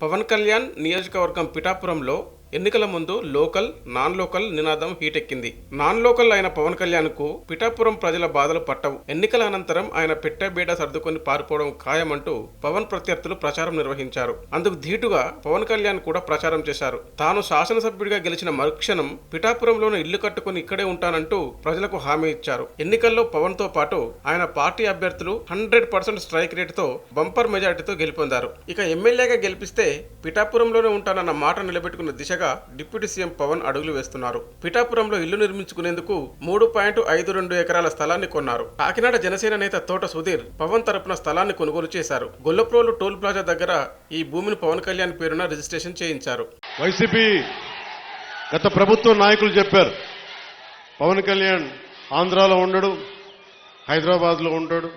పవన్ కళ్యాణ్ నియోజకవర్గం పిఠాపురంలో ఎన్నికల ముందు లోకల్ నాన్ లోకల్ నినాదం హీటెక్కింది. నాన్ లోకల్ అయిన పవన్ కళ్యాణ్కు పిఠాపురం ప్రజల బాధలు పట్టవు. ఎన్నికల అనంతరం ఆయన పెట్టెబేడ సర్దుకొని పారిపోవడం ఖాయమంటూ పవన్ ప్రత్యర్థులు ప్రచారం నిర్వహించారు. అందుకు ధీటుగా పవన్ కళ్యాణ్ కూడా ప్రచారం చేశారు. తాను శాసనసభ్యుడిగా గెలిచిన మరుక్షణం పిఠాపురంలోనే ఇల్లు కట్టుకుని ఇక్కడే ఉంటానంటూ ప్రజలకు హామీ ఇచ్చారు. ఎన్నికల్లో పవన్తో పాటు ఆయన పార్టీ అభ్యర్థులు హండ్రెడ్ పర్సెంట్ స్ట్రైక్ రేటుతో బంపర్ మెజారిటీతో గెలుపొందారు. ఇక ఎమ్మెల్యేగా గెలిపిస్తే పిఠాపురంలోనే ఉంటానన్న మాట నిలబెట్టుకున్న దిశగా డిప్యూటీ సీఎం పవన్ అడుగులు వేస్తున్నారు. పిఠాపురంలో ఇల్లు నిర్మించుకునేందుకు మూడు పాయింట్ ఐదు రెండు ఎకరాల స్థలాన్ని కొన్నారు. కాకినాడ జనసేన నేత తోట సుధీర్ పవన్ తరపున స్థలాన్ని కొనుగోలు చేశారు. గొల్లప్రోలు టోల్ ప్లాజా దగ్గర ఈ భూమిని పవన్ కళ్యాణ్ పేరున రిజిస్ట్రేషన్ చేయించారు. వైసీపీ గత ప్రభుత్వ నాయకులు చెప్పారు. పవన్ కళ్యాణ్ ఆంధ్రాలో ఉండడు హైదరాబాద్లో ఉంటాడు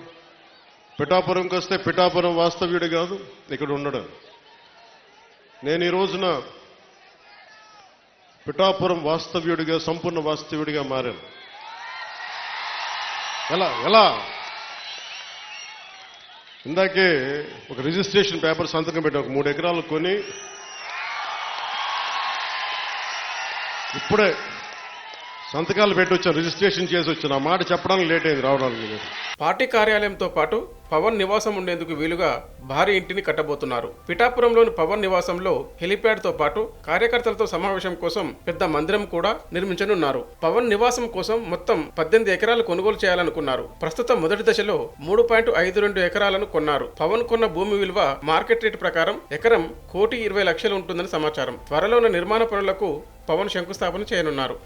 పిఠాపురంకి వస్తే పిఠాపురం వాస్తవ్యుడు కాదు ఇక్కడ ఉండడు. నేను ఈ రోజున పిఠాపురం వాస్తవ్యుడిగా సంపూర్ణ వాస్తవ్యుడిగా మారాను ఎలా ఎలా? ఇందాకే ఒక రిజిస్ట్రేషన్ పేపర్ సంతకం పెట్టి ఒక మూడు ఎకరాలు కొని. ఇప్పుడే సంతకాలు పెట్టి వచ్చాను రిజిస్ట్రేషన్ చేసి వచ్చాను ఆ మాట చెప్పడానికి లేట్ అయింది రావడానికి పార్టీ కార్యాలయంతో పాటు పవన్ నివాసం ఉండేందుకు వీలుగా భారీ ఇంటిని కట్టబోతున్నారు. పిఠాపురంలోని పవన్ నివాసంలో హెలిప్యాడ్తో పాటు కార్యకర్తలతో సమావేశం కోసం పెద్ద మందిరం కూడా నిర్మించనున్నారు. పవన్ నివాసం కోసం మొత్తం పద్దెనిమిది ఎకరాలు కొనుగోలు చేయాలనుకున్నారు. ప్రస్తుతం మొదటి దశలో మూడు పాయింట్ ఐదు రెండు ఎకరాలను కొన్నారు. పవన్ కొన్న భూమి విలువ మార్కెట్ రేటు ప్రకారం ఎకరం కోటి ఇరవై లక్షలు ఉంటుందని సమాచారం. త్వరలోన నిర్మాణ పనులకు పవన్ శంకుస్థాపన చేయనున్నారు.